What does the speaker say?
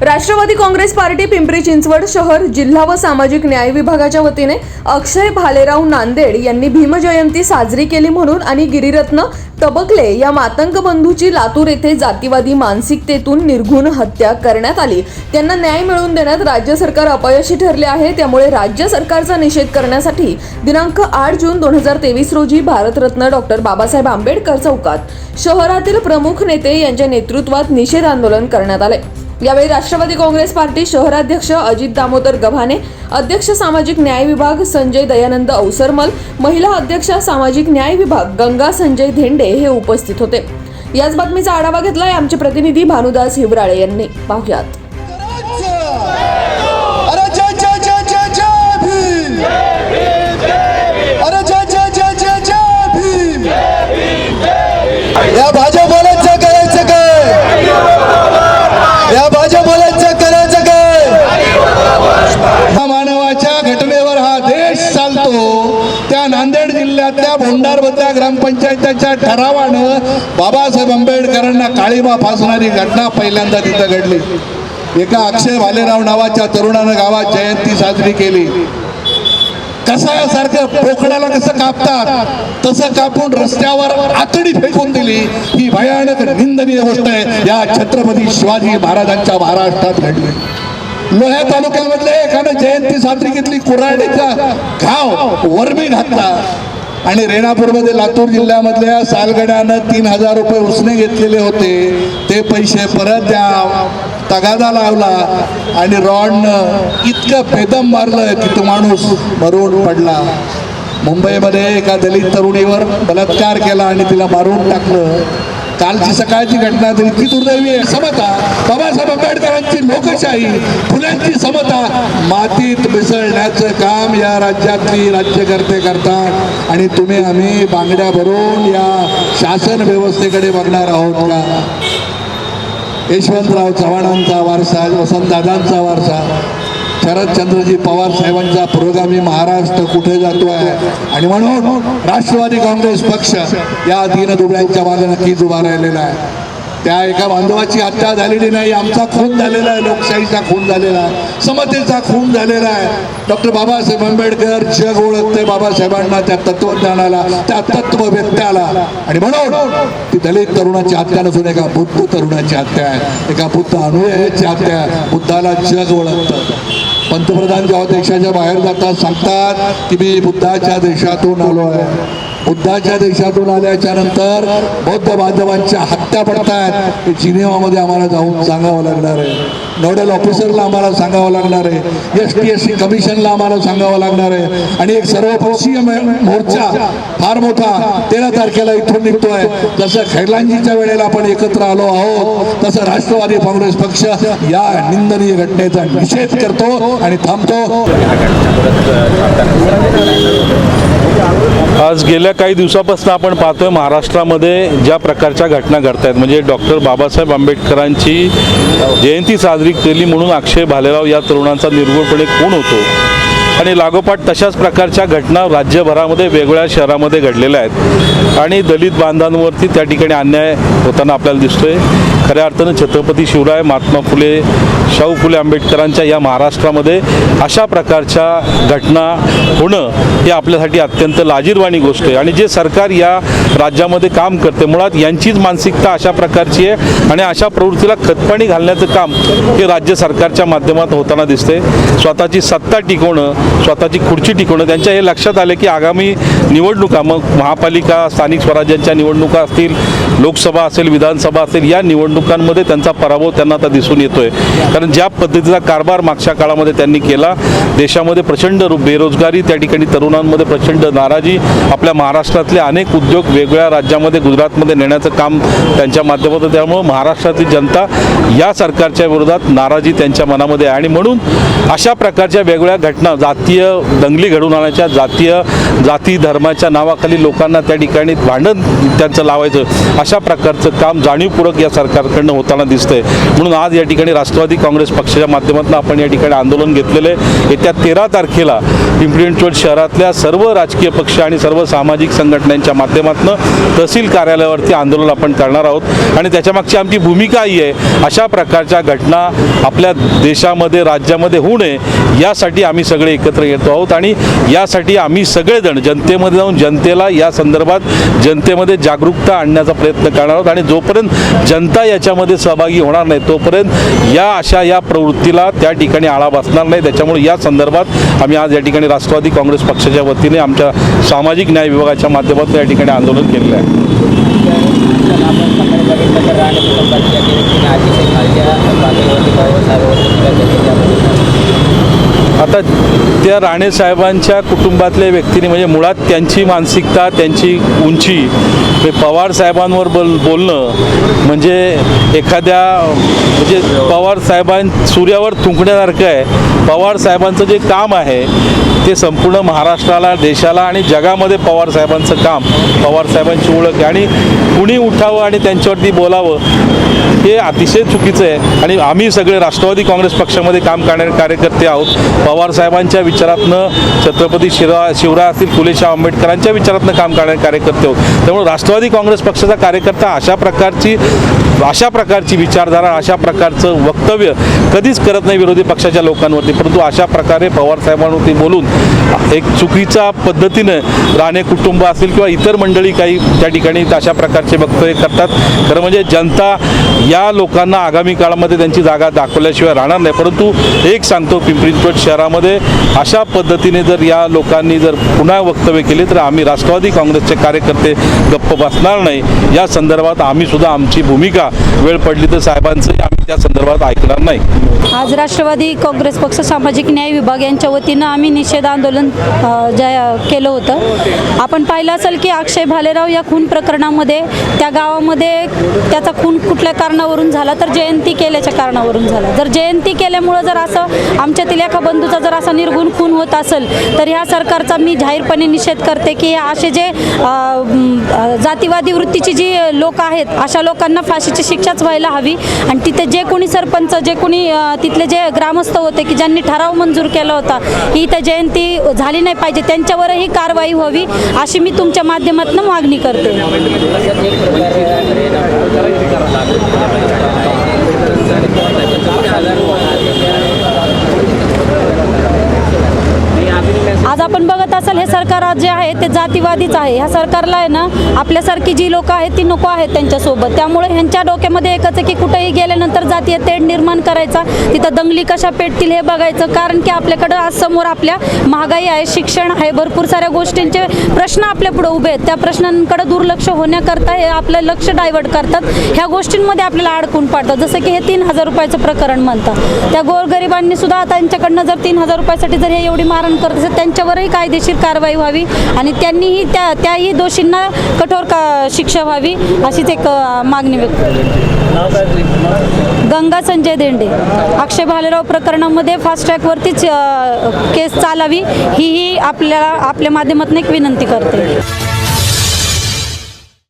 Rashtrawadi Congress party Pimpri Chinchwad शहर जिल्हा व सामाजिक न्याय विभागाच्या वतीने अक्षय भालेराव नांदेड यांनी भीमजयंती साजरी केली म्हणून आणि गिरिरत्न तबकले या मातंग बंधूची लातूर येथे जातीवादी मानसिकतेतून निर्घुण हत्या करण्यात आली. त्यांना न्याय मिळवून देण्यात राज्य सरकार अपयशी ठरले आहे. त्यामुळे राज्य सरकारचा निषेध करण्यासाठी दिनांक आठ जून दोन हजार तेवीस रोजी भारतरत्न डॉक्टर बाबासाहेब आंबेडकर चौकात शहरातील प्रमुख नेते यांच्या नेतृत्वात निषेध आंदोलन करण्यात आले यावेळी राष्ट्रवादी काँग्रेस पार्टी शहराध्यक्ष अजित दामोदर गव्हाणे अध्यक्ष सामाजिक न्याय विभाग संजय दयानंद अवसरमल महिला अध्यक्ष सामाजिक न्याय विभाग गंगा संजय धेंडे हे उपस्थित होते. याच बातमीचा आढावा घेतलाय आमचे प्रतिनिधी भानुदास हिवराळे यांनी. पाहुयात. या जय जय जय जय जय भीम अरे जय जय जय जय जय भीम या भाजपवाल्यांचं करायचं काय या भाजपवाल्यांचं करायचं काय या मानवाच्या घटनेवर हा देश चालतो त्या नांदेड जिल्ह्यातल्या भोंडारबद्या ग्रामपंचायतीच्या ठरावानं बाबासाहेब आंबेडकरांना काळीमा फासणारी घटना पहिल्यांदा तिथं घडली. एका अक्षय भालेराव नावाच्या तरुणानं गावात जयंती साजरी केली. कसायासारखं पोखडाला कसं कापतात तसं कापून रस्त्यावर आतडी फेकून दिली. ही भयानक निंदनीय गोष्ट आहे. या छत्रपती शिवाजी महाराजांच्या महाराष्ट्रात घडली. लोह्या तालुक्यामधले एकानं जयंती साजरी घेतली. कुराडीचा घाव वरमी घातला. आणि रेणापूरमध्ये लातूर जिल्ह्यामधल्या सालगड्यानं तीन हजार रुपये उसने घेतलेले होते. ते पैसे परत द्या तगादा लावला आणि रॉडनं इतकं बेदम मारलं की तो माणूस मरून पडला. मुंबईमध्ये एका दलित तरुणीवर बलात्कार केला आणि तिला मारून टाकलं. कालची सकाळची घटना तर इतकी दुर्दैवी आहे. समता बाबासाहेब आंबेडकरांची लोकशाही फुलांची समता मातीत मिसळण्याचं काम या राज्यातली राज्यकर्ते करतात. आणि तुम्ही आम्ही बांगड्या भरून या शासन व्यवस्थेकडे बघणार आहोत का? यशवंतराव चव्हाणांचा वारसा वसंतदादांचा वारसा शरदचंद्रजी पवार साहेबांचा पुरोगामी महाराष्ट्र कुठे जातो आहे? आणि म्हणून राष्ट्रवादी काँग्रेस पक्ष या दीनदुबळ्यांच्या मागे नक्कीच उभा राहिलेला आहे? त्या एका बांधवाची हत्या झालेली नाही आमचा खून झालेला आहे लोकशाहीचा खून झालेला आहे समतेचा खून झालेला आहे. डॉक्टर बाबासाहेब आंबेडकर जग ओळखते बाबासाहेबांना त्या तत्वज्ञानाला त्या तत्व व्यक्त्याला आणि म्हणून ती दलित तरुणाची हत्या नसून एका बुद्ध तरुणाची हत्या आहे एका बुद्ध अनुयायाची हत्या आहे बुद्धाला जग ओळखतं. पंतप्रधान जेव्हा देशाच्या बाहेर जातात सांगतात की मी बुद्धाच्या देशातून आलो आहे. बुद्धाच्या देशातून आल्याच्यानंतर बौद्ध बांधवांच्या हत्या पडतायत. हे जिनेवामध्ये आम्हाला जाऊन सांगावं लागणार आहे. नोडल ऑफिसरला आम्हाला सांगावं लागणार आहे. एस टी एस सी कमिशनला आम्हाला सांगावं लागणार आहे. आणि एक सर्वपक्षीय मोर्चा फार मोठा तेरा तारखेला इथून निघतोय. जसं खैरलांजीच्या वेळेला आपण एकत्र आलो आहोत तसं राष्ट्रवादी काँग्रेस पक्ष या निंदनीय घटनेचा निषेध करतो आणि थांबतो. आज गेल्या काही दिवसापासून आपण पाहतोय महाराष्ट्रामध्ये ज्या प्रकारच्या घटना घडत आहेत म्हणजे डॉक्टर बाबासाहेब आंबेडकरांची जयंती साजरी केली म्हणून अक्षय भालेराव या तरुणांचा निर्गुणपणे कोण होतो. आणि लागोपाठ तशाच प्रकारच्या घटना राज्यभरामध्ये वेगवेगळ्या शहरामध्ये घडलेल्या आहेत. आणि दलित बांधांवरती त्या ठिकाणी अन्याय होताना आपल्याला दिसतोय. खऱ्या अर्थानं छत्रपती शिवराय महात्मा फुले शाहू फुले आंबेडकरांच्या या महाराष्ट्रामध्ये अशा प्रकारच्या घटना होणं हे आपल्यासाठी अत्यंत लाजीरवाणी गोष्ट आहे. आणि जे सरकार या राज्यामध्ये काम करते मुळात यांचीच मानसिकता अशा प्रकारची आहे आणि अशा प्रवृत्तीला खतपाणी घालण्याचं काम हे राज्य सरकारच्या माध्यमात होताना दिसते स्वतःची सत्ता टिकवणं स्वतःची खुर्ची टिकवणं त्यांच्या हे लक्षात आले की आगामी निवडणुका मग महापालिका स्थानिक स्वराज्यांच्या निवडणुका असतील लोकसभा असेल विधानसभा असेल या निवडणुकांमध्ये त्यांचा पराभव त्यांना आता दिसून येतोय. कारण ज्या पद्धतीचा कारभार मागच्या काळामध्ये त्यांनी केला देशामध्ये प्रचंड बेरोजगारी त्या ठिकाणी तरुणांमध्ये प्रचंड नाराजी आपल्या महाराष्ट्रातले अनेक उद्योग वेगवेगळ्या राज्यामध्ये गुजरातमध्ये नेण्याचं काम त्यांच्या माध्यमातून त्यामुळं महाराष्ट्रातील जनता या सरकारच्या विरोधात नाराजी त्यांच्या मनामध्ये आहे. आणि म्हणून अशा प्रकारच्या वेगवेगळ्या घटना जातीय दंगली घडून आणायच्या जातीय जाती धर्माच्या नावाखाली लोकांना त्या ठिकाणी भांडण त्यांचं लावायचं अशा प्रकारचं काम जाणीवपूर्वक या सरकार झारखंड होताना दिसतंय. म्हणून आज या ठिकाणी राष्ट्रवादी काँग्रेस पक्षाच्या माध्यमातून आपण या ठिकाणी आंदोलन घेतलेलं आहे. येत्या तेरा तारखेला पिंपरी चिंचवड शहरातल्या सर्व राजकीय पक्ष आणि सर्व सामाजिक संघटनांच्या माध्यमातून तहसील कार्यालयावरती आंदोलन आपण करणार आहोत. आणि त्याच्यामागची आमची भूमिका ही आहे अशा प्रकारच्या घटना आपल्या देशामध्ये राज्यामध्ये होऊ नये यासाठी आम्ही सगळे एकत्र येतो आहोत. आणि यासाठी आम्ही सगळेजण जनतेमध्ये जाऊन जनतेला या संदर्भात जनतेमध्ये जागरूकता आणण्याचा प्रयत्न करणार आहोत. आणि जोपर्यंत जनता याच्यामध्ये सहभागी होणार नाही तोपर्यंत या अशा या प्रवृत्तीला त्या ठिकाणी आळा बसणार नाही. त्याच्यामुळे या संदर्भात आम्ही आज या ठिकाणी राष्ट्रवादी काँग्रेस पक्षाच्या वतीने आमच्या सामाजिक न्याय विभागाच्या माध्यमातून या ठिकाणी आंदोलन केलेलं आहे आपण सकाळी बघितलं तर राणे कुटुंबाच्या व्यक्तीने अतिशय खालच्या पातळीवरती पवारसाहेबांवरती टीका केली आता त्या राणेसाहेबांच्या कुटुंबातल्या व्यक्तीने म्हणजे मुळात त्यांची मानसिकता त्यांची उंची पवार साहेबांवर बोल बोलणं म्हणजे एखाद्या म्हणजे पवार साहेबां सूर्यावर थुंकण्यासारखं आहे. पवार साहेबांचं जे काम आहे ते संपूर्ण महाराष्ट्राला देशाला आणि जगामध्ये पवार साहेबांचं काम पवार साहेबांची ओळख आहे. आणि कुणी उठावं आणि त्यांच्यावरती बोलावं हे अतिशय चुकीचं आहे. आणि आम्ही सगळे राष्ट्रवादी काँग्रेस पक्षामध्ये काम करणारे कार्यकर्ते आहोत. पवार साहेबांच्या विचारातनं छत्रपती शिरा शिवराय असतील फुलेशाह आंबेडकरांच्या विचारातनं काम करणारे कार्यकर्ते आहोत त्यामुळे राष्ट्रवादी काँग्रेस पक्षाचा कार्यकर्ता अशा प्रकारची अशा प्रकारची विचारधारा अशा प्रकारचं वक्तव्य कधीच करत नाही विरोधी पक्षाच्या लोकांवरती. परंतु अशा प्रकारे पवार साहेबांवरती बोलून एक चुकीच्या पद्धतीनं राणे कुटुंब असेल किंवा इतर मंडळी काही त्या ठिकाणी अशा प्रकारचे वक्तव्य करतात. खरं म्हणजे जनता या लोकांना आगामी काळामध्ये त्यांची जागा दाखवल्याशिवाय राहणार नाही. परंतु एक सांगतो पिंपरी चिंचवड शहरामध्ये अशा पद्धतीने जर या लोकांनी जर पुन्हा वक्तव्य केले तर आम्ही राष्ट्रवादी काँग्रेसचे कार्यकर्ते गप्प बसणार नाही. या संदर्भात आम्ही सुद्धा आमची भूमिका वेळ पडली तर साहेबांचंही आम्ही त्या संदर्भात ऐकणार नाही. आज राष्ट्रवादी काँग्रेस पक्ष सामाजिक न्याय विभाग यांच्या वतीनं आम्ही निषेध आंदोलन अ, ज्या केलं होतं. आपण पाहिलं असेल की अक्षय भालेराव या खून प्रकरणामध्ये त्या गावामध्ये त्याचा खून कुठल्या कारणावरून झाला? तर जयंती केल्याच्या कारणावरून झाला. जर जयंती केल्यामुळं जर असं आमच्यातील एका बंधूचा जर असा निर्गुण खून होत असेल तर ह्या सरकारचा मी जाहीरपणे निषेध करते की असे जे अ, म, अ, जातीवादी वृत्तीची जी लोक आहेत अशा लोकांना फाशीची शिक्षाच व्हायला हवी आणि तिथे जे जे कोणी सरपंच जे कोणी तिथले जे ग्रामस्थ होते की ज्यांनी ठराव मंजूर केला होता ही इथे जयंती झाली नाही पाहिजे. त्यांच्यावरही कारवाई व्हावी अशी मी तुमच्या माध्यमातून मागणी करते तसंच एक प्रकारे आज आपण बघत असाल हे सरकार जे आहे ते जातीवादीच आहे. ह्या सरकारला आहे ना आपल्यासारखी जी लोक आहेत ती नको आहेत त्यांच्यासोबत. त्यामुळे ह्यांच्या डोक्यामध्ये एकच आहे की कुठेही गेल्यानंतर जातीय तेढ निर्माण करायचा. तिथं दंगली कशा पेटतील हे बघायचं. कारण की आपल्याकडं आज समोर आपल्या महागाई आहे शिक्षण आहे भरपूर साऱ्या गोष्टींचे प्रश्न आपल्या पुढे उभे आहेत. त्या प्रश्नांकडे दुर्लक्ष होण्याकरता हे आपलं लक्ष डायव्हर्ट करतात. ह्या गोष्टींमध्ये आपल्याला अडकून पाडतात. जसं की हे तीन हजार रुपयाचं प्रकरण म्हणतात. त्या गोरगरिबांनी सुद्धा त्यांच्याकडनं जर तीन हजार रुपयासाठी जर हे एवढी मारण करत असेल त्यांच्यावरही कायदेशीर कारवाई व्हावी आणि त्यांनीही त्या त्याही दोषींना कठोर का शिक्षा व्हावी अशीच एक मागणी व्यक्त गंगा संजय देंडे. अक्षय भालेराव प्रकरणामध्ये फास्ट ट्रॅकवरतीच केस चालावी ही ही आपल्याला आपल्या माध्यमातून एक विनंती करते.